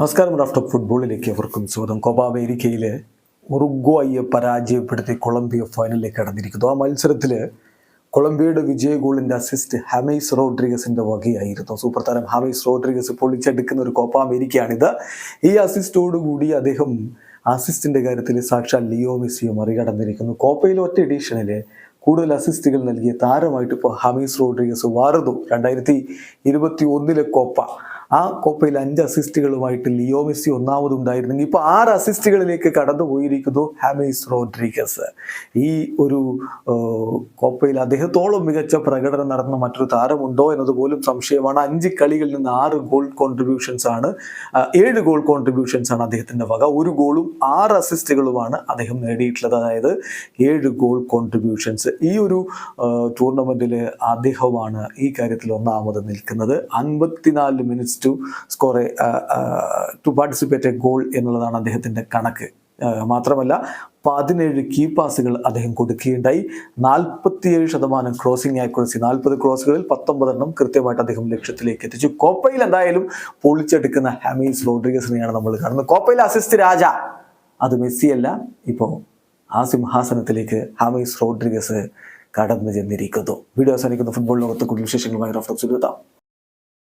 നമസ്കാരം റാഫ്റ്റർ ഫുട്ബോളിലേക്ക് അവർക്കും സ്വാഗതം. കോപ്പ അമേരിക്കയിൽ ഉറുഗ്വായിയെ പരാജയപ്പെടുത്തി കൊളംബിയ ഫൈനലിലേക്ക് കടന്നിരിക്കുന്നു. ആ മത്സരത്തിൽ കൊളംബിയയുടെ വിജയ ഗോളിന്റെ അസിസ്റ്റ് ഹാമേസ് റോഡ്രിഗസിന്റെ വകയായിരുന്നു. സൂപ്പർ താരം ഹാമേസ് റോഡ്രിഗസ് പൊളിച്ചെടുക്കുന്ന ഒരു കോപ്പ അമേരിക്കയാണിത് ഈ അസിസ്റ്റോടുകൂടി അദ്ദേഹം അസിസ്റ്റിന്റെ കാര്യത്തിൽ സാക്ഷാൽ ലിയോ മെസ്സിയെ മറികടന്നിരിക്കുന്നു. കോപ്പയിൽ ഒറ്റ എഡീഷനിൽ കൂടുതൽ അസിസ്റ്റുകൾ നൽകിയ താരമായിട്ട് ഇപ്പോൾ ഹമീസ് റോഡ്രിഗസ് വാറുന്നു. രണ്ടായിരത്തി ഇരുപത്തി ഒന്നിലെ കോപ്പ ആ കോപ്പയിൽ അഞ്ച് അസിസ്റ്റുകളുമായിട്ട് ലിയോ മെസ്സി ഒന്നാമതുണ്ടായിരുന്നെങ്കിൽ ഇപ്പോൾ ആറ് അസിസ്റ്റുകളിലേക്ക് കടന്നു പോയിരിക്കുന്നു ഹാമീസ് റോഡ്രിഗസ്. ഈ ഒരു കോപ്പയിൽ അദ്ദേഹത്തോളം മികച്ച പ്രകടനം നടന്ന മറ്റൊരു താരമുണ്ടോ എന്നത് പോലും സംശയമാണ്. അഞ്ച് കളികളിൽ നിന്ന് ആറ് ഗോൾ കോൺട്രിബ്യൂഷൻസ് ആണ്. ഏഴ് ഗോൾ കോൺട്രിബ്യൂഷൻസ് ആണ് അദ്ദേഹത്തിന്റെ വക. ഒരു ഗോളും ആറ് അസിസ്റ്റുകളുമാണ് അദ്ദേഹം നേടിയിട്ടുള്ളത്. അതായത് ഏഴ് ഗോൾ കോൺട്രിബ്യൂഷൻസ് ഈ ഒരു ടൂർണമെന്റിൽ അദ്ദേഹമാണ് ഈ കാര്യത്തിൽ ഒന്നാമത് നിൽക്കുന്നത്. അൻപത്തിനാല് minutes to score to participate a goal എന്നുള്ളതാണ് അദ്ദേഹത്തിന്റെ കണക്ക്. മാത്രമല്ല പതിനേഴ് കീ പാസുകൾ അദ്ദേഹം കൊടുക്കുകയുണ്ടായി. നാൽപ്പത്തിയേഴ് ശതമാനം ക്രോസിംഗ് ആക്യുറസി നാൽപ്പത് ക്രോസുകളിൽ പത്തൊമ്പതെണ്ണം കൃത്യമായിട്ട് അദ്ദേഹം ലക്ഷ്യത്തിലേക്ക് എത്തിച്ചു. കോപ്പയിൽ എന്തായാലും പൊളിച്ചെടുക്കുന്ന ഹാമീസ് റോഡ്രിഗസിനെയാണ് നമ്മൾ കാണുന്നത്. കോപ്പയിൽ അസിസ്റ്റ് രാജ. അത് മെസ്സിയല്ല. ഇപ്പോൾ ആ സിംഹാസനത്തിലേക്ക് ഹാമീസ് റോഡ്രിഗസ് കടന്നു ചെന്നിരിക്കുന്നു. വീഡിയോ അവസാനിക്കുന്ന. ഫുട്ബോൾ ലോകത്ത് കൂടുതൽ വിശേഷങ്ങളുമായി റഫറൻസ് എഴുതാം